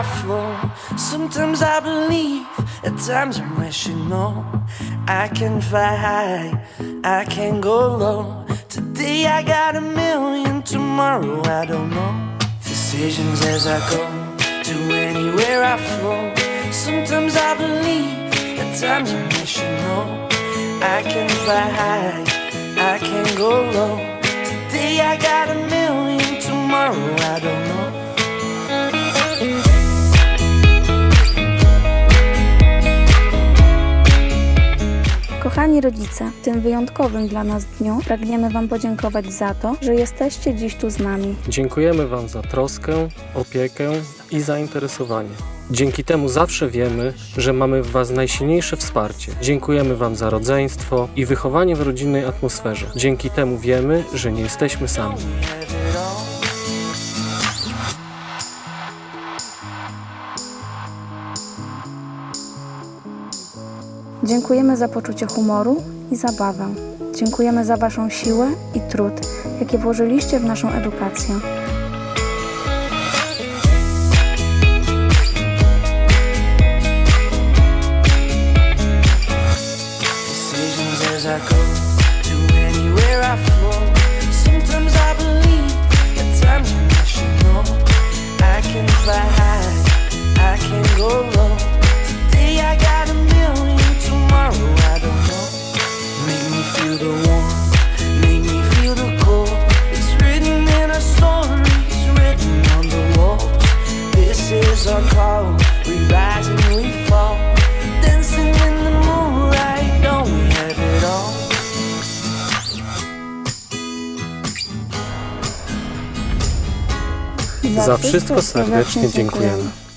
I flow. Sometimes I believe, at times I'm rational. I can fly high, I can go low. Today I got a million, tomorrow I don't know. Decisions as I go, to anywhere I flow. Sometimes I believe, at times I'm rational. I can fly high, I can go low. Today I got a million, Kochani rodzice, w tym wyjątkowym dla nas dniu pragniemy Wam podziękować za to, że jesteście dziś tu z nami. Dziękujemy Wam za troskę, opiekę i zainteresowanie. Dzięki temu zawsze wiemy, że mamy w Was najsilniejsze wsparcie. Dziękujemy Wam za rodzeństwo i wychowanie w rodzinnej atmosferze. Dzięki temu wiemy, że nie jesteśmy sami. Dziękujemy za poczucie humoru i zabawę. Dziękujemy za Waszą siłę i trud, jakie włożyliście w naszą edukację. decisions as I go to anywhere I flow. Za wszystko serdecznie dziękujemy.